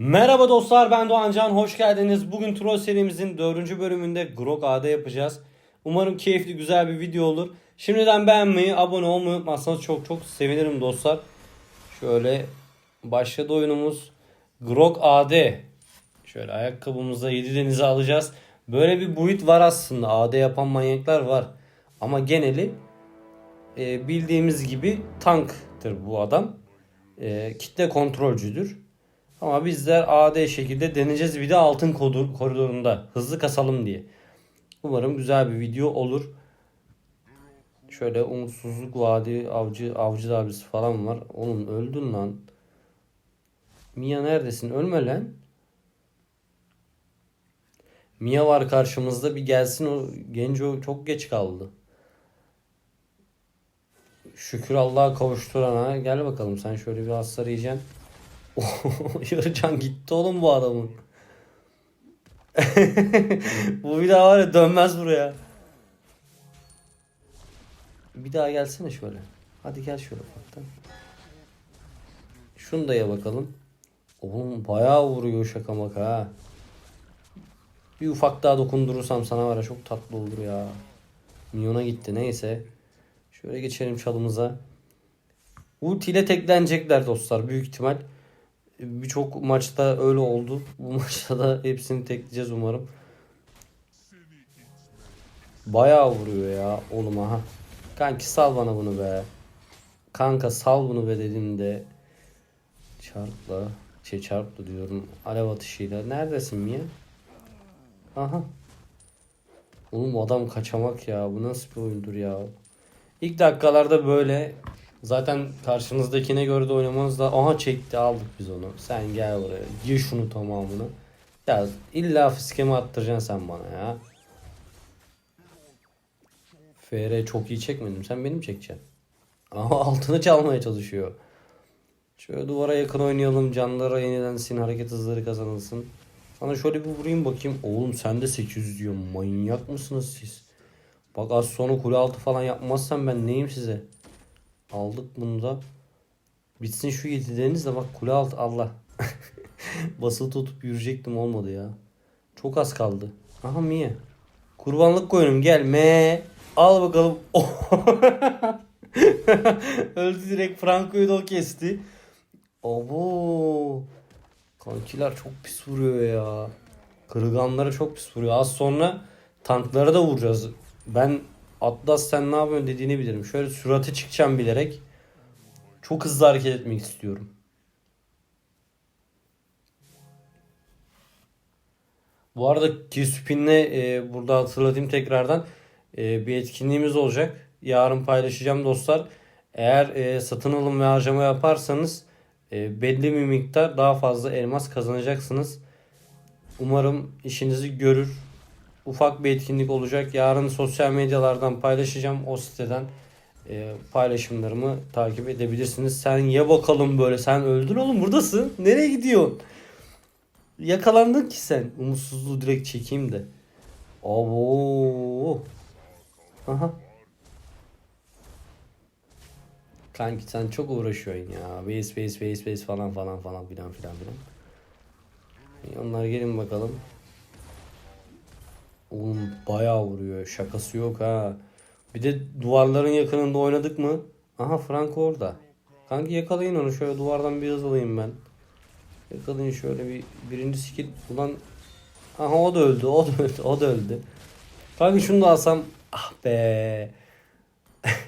Merhaba dostlar ben Doğan Can hoş geldiniz. Bugün Troll serimizin 4. bölümünde Grok AD yapacağız. Umarım keyifli güzel bir video olur. Şimdiden beğenmeyi, abone olmayı unutmazsanız çok çok sevinirim dostlar. Şöyle başladı oyunumuz. Grok AD. Şöyle ayakkabımızda 7 denize alacağız. Böyle bir build var aslında. AD yapan manyaklar var. Ama geneli e, bildiğimiz gibi tanktır bu adam. E, kitle kontrolcüdür. Ama bizler AD şekilde deneyeceğiz bir de altın koridorunda hızlı kasalım diye. Umarım güzel bir video olur. Şöyle umutsuzluk vadi avcı avcı abisi falan var. Oğlum öldün lan. Mia neredesin? Ölme lan. Mia var karşımızda bir gelsin o genco çok geç kaldı. Şükür Allah'a kavuşturana. Gel bakalım sen şöyle bir hasar yiyeceksin. Yarı gitti oğlum bu adamın. bu bir daha var ya dönmez buraya. Bir daha gelsene şöyle. Hadi gel şöyle ufaktan. Şunu da ye bakalım. Oğlum bayağı vuruyor şaka maka ha. Bir ufak daha dokundurursam sana var ya çok tatlı olur ya. Milyona gitti neyse. Şöyle geçelim çalımıza. Ulti ile teklenecekler dostlar büyük ihtimal. Birçok maçta öyle oldu. Bu maçta da hepsini tekleyeceğiz umarım. Bayağı vuruyor ya oğlum aha. Kanki sal bana bunu be. Kanka sal bunu be dediğimde çarpla şey çarpla diyorum alev atışıyla. Neredesin Mia? Aha. Oğlum adam kaçamak ya. Bu nasıl bir oyundur ya? İlk dakikalarda böyle zaten karşınızdakine göre de oynamanız da aha çekti aldık biz onu. Sen gel buraya. Gir şunu tamamını. Ya illa fiskemi attıracaksın sen bana ya. FR çok iyi çekmedim. Sen benim çekeceksin. Ama altını çalmaya çalışıyor. Şöyle duvara yakın oynayalım. Canlara yenilensin. Hareket hızları kazanılsın. Sana şöyle bir vurayım bakayım. Oğlum sen de 800 diyor. Manyak mısınız siz? Bak az sonra kule altı falan yapmazsam ben neyim size? Aldık bunu da. Bitsin şu yedileriniz de bak kule altı Allah. Basılı tutup yürüyecektim olmadı ya. Çok az kaldı. Aha Mia. Kurbanlık koyunum gel me. Al bakalım. Öldü direkt Franco'yu da o kesti. Abo. Kankiler çok pis vuruyor ya. Kırıganlara çok pis vuruyor. Az sonra tanklara da vuracağız. Ben Atlas sen ne yapıyorsun dediğini bilirim. Şöyle sürate çıkacağım bilerek. Çok hızlı hareket etmek istiyorum. Bu arada Kirspin'le e, burada hatırlatayım tekrardan e, bir etkinliğimiz olacak. Yarın paylaşacağım dostlar. Eğer e, satın alım ve harcama yaparsanız e, belli bir miktar daha fazla elmas kazanacaksınız. Umarım işinizi görür. Ufak bir etkinlik olacak. Yarın sosyal medyalardan paylaşacağım o siteden. e, paylaşımlarımı takip edebilirsiniz. Sen ye bakalım böyle. Sen öldün oğlum buradasın. Nereye gidiyorsun? Yakalandın ki sen. Umutsuzluğu direkt çekeyim de. Abo. Aha. Kanki sen çok uğraşıyorsun ya. Base base base base falan falan falan filan filan filan. Onlar gelin bakalım. Oğlum bayağı vuruyor. Şakası yok ha. Bir de duvarların yakınında oynadık mı? Aha Franco orada. Kanki yakalayın onu. Şöyle duvardan bir hız alayım ben. Yakalayın şöyle bir birinci skill. Ulan Aha o da öldü. O da öldü. O da öldü. Kanki şunu da alsam. Ah be.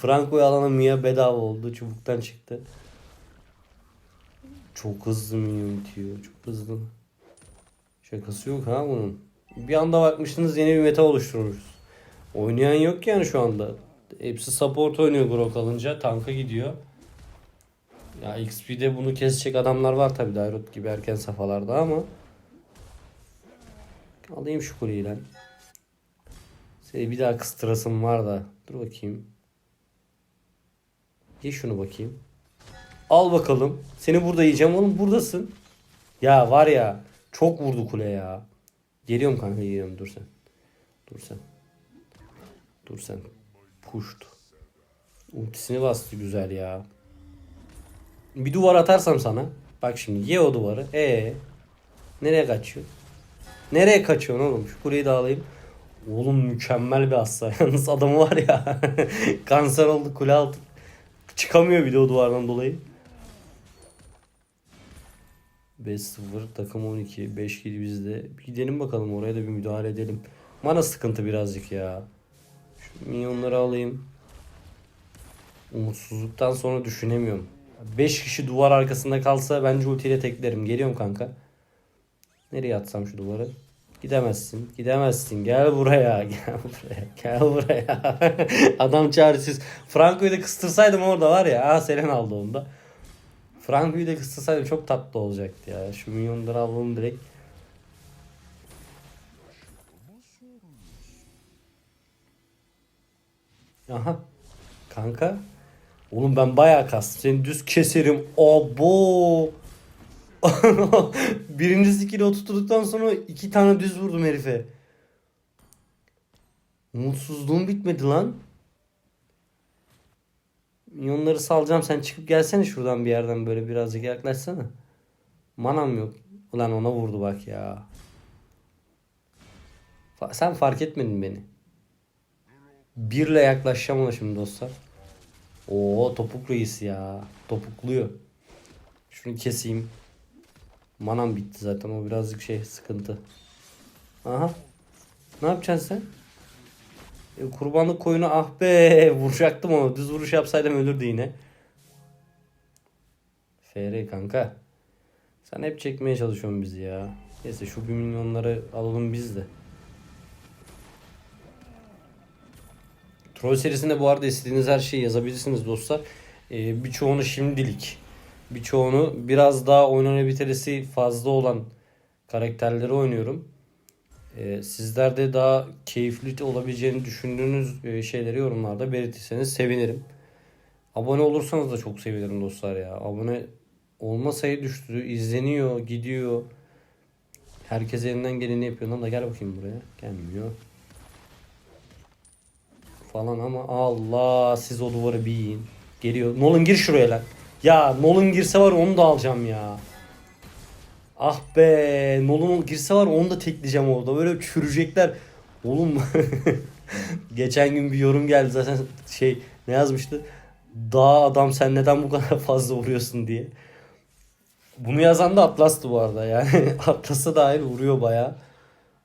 Franco'yu alana Mia bedava oldu. Çubuktan çıktı. Çok hızlı Mia bitiyor. Çok hızlı. Şakası yok ha bunun. Bir anda bakmışsınız yeni bir meta oluşturmuşuz. Oynayan yok yani şu anda. Hepsi support oynuyor Grok alınca. Tanka gidiyor. Ya XP'de bunu kesecek adamlar var tabi Dairot gibi erken safhalarda ama alayım şu kuleyi lan. Seni bir daha kıstırasım var da. Dur bakayım. Ye şunu bakayım. Al bakalım. Seni burada yiyeceğim oğlum. Buradasın. Ya var ya. Çok vurdu kule ya. Geliyorum kanka geliyorum. Dur sen. Dur sen. Dur sen. Puşt. Ultisini bastı güzel ya. Bir duvar atarsam sana. Bak şimdi ye o duvarı. Ee nereye kaçıyor? Nereye kaçıyorsun oğlum? Şu kuleyi de alayım. Oğlum mükemmel bir hasta. Yalnız adamı var ya. kanser oldu kule altı. Çıkamıyor bir de o duvardan dolayı. 5-0 takım 12 5 kill bizde. Bir gidelim bakalım oraya da bir müdahale edelim. Mana sıkıntı birazcık ya. Şu minyonları alayım. Umutsuzluktan sonra düşünemiyorum. 5 kişi duvar arkasında kalsa bence ultiyle teklerim. Geliyorum kanka. Nereye atsam şu duvarı? Gidemezsin. Gidemezsin. Gel buraya. Gel buraya. Gel buraya. Adam çaresiz. Franco'yu da kıstırsaydım orada var ya. Aa Selen aldı onu da. Franco'yu da kıstırsaydım çok tatlı olacaktı ya. Şu milyonları alalım direkt. Aha. Kanka. Oğlum ben bayağı kastım. Seni düz keserim. Abo. Birinci skill'i oturttuktan sonra iki tane düz vurdum herife. Umutsuzluğum bitmedi lan. Minyonları salacağım sen çıkıp gelsene şuradan bir yerden böyle birazcık yaklaşsana. Manam yok. Ulan ona vurdu bak ya. Fa- sen fark etmedin beni. Birle yaklaşacağım ona şimdi dostlar. Oo topuk reis ya. Topukluyor. Şunu keseyim. Manam bitti zaten o birazcık şey sıkıntı. Aha. Ne yapacaksın sen? E, kurbanlık koyunu ah be vuracaktım onu. Düz vuruş yapsaydım ölürdü yine. FR kanka. Sen hep çekmeye çalışıyorsun bizi ya. Neyse şu bir milyonları alalım biz de. Troll serisinde bu arada istediğiniz her şeyi yazabilirsiniz dostlar. Ee, birçoğunu şimdilik, birçoğunu biraz daha oynanabilitesi fazla olan karakterleri oynuyorum. Ee, sizler de daha keyifli olabileceğini düşündüğünüz e, şeyleri yorumlarda belirtirseniz sevinirim. Abone olursanız da çok sevinirim dostlar ya. Abone olma sayı düştü, izleniyor, gidiyor. Herkes elinden geleni yapıyor. Lan da gel bakayım buraya. Gelmiyor falan ama Allah siz o duvarı bir yiyin. Geliyor. Nolan gir şuraya lan. Ya Nolan girse var onu da alacağım ya. Ah be Nolan girse var onu da tekleyeceğim orada. Böyle çürüyecekler. Oğlum geçen gün bir yorum geldi zaten şey ne yazmıştı? Daha adam sen neden bu kadar fazla vuruyorsun diye. Bunu yazan da Atlas'tı bu arada yani. Atlas'a dair vuruyor bayağı.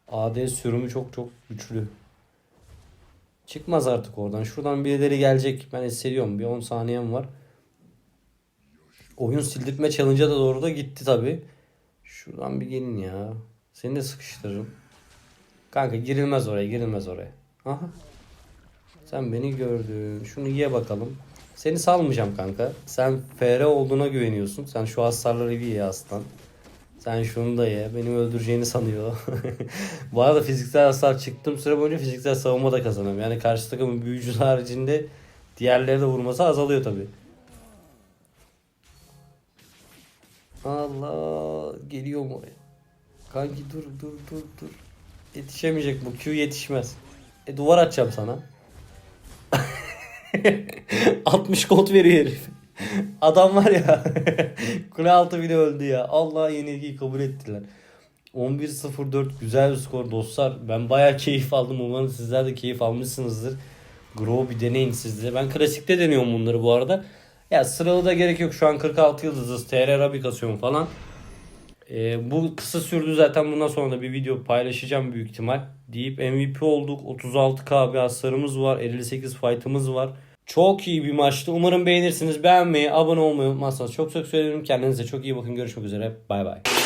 AD sürümü çok çok güçlü. Çıkmaz artık oradan. Şuradan birileri gelecek. Ben hissediyorum. Bir 10 saniyem var. Oyun sildirtme challenge'a da doğru da gitti tabi. Şuradan bir gelin ya. Seni de sıkıştırırım. Kanka girilmez oraya girilmez oraya. Aha. Sen beni gördün. Şunu ye bakalım. Seni salmayacağım kanka. Sen FR olduğuna güveniyorsun. Sen şu hasarları bir ye aslan. Sen şunu da ye. Benim öldüreceğini sanıyor. Bu arada fiziksel hasar çıktığım süre boyunca fiziksel savunma da kazanıyorum. Yani karşı takımın büyücü haricinde diğerleri de vurması azalıyor tabi. Allah geliyor mu oraya? Kanki dur dur dur dur. Yetişemeyecek bu. Q yetişmez. E duvar açacağım sana. 60 kod veriyor herif. Adam var ya kule altı bile öldü ya. Allah yenilgiyi kabul ettiler. 11-0-4 güzel bir skor dostlar. Ben bayağı keyif aldım. Umarım sizler de keyif almışsınızdır. Grow bir deneyin sizde. Ben klasikte deniyorum bunları bu arada. Ya sıralı da gerek yok. Şu an 46 yıldızız. TR Rabi kasıyorum falan. Ee, bu kısa sürdü zaten. Bundan sonra da bir video paylaşacağım büyük ihtimal. Deyip MVP olduk. 36k bir hasarımız var. 58 fight'ımız var. Çok iyi bir maçtı. Umarım beğenirsiniz. Beğenmeyi, abone olmayı unutmazsanız çok çok söylerim. Kendinize çok iyi bakın. Görüşmek üzere. Bay bay.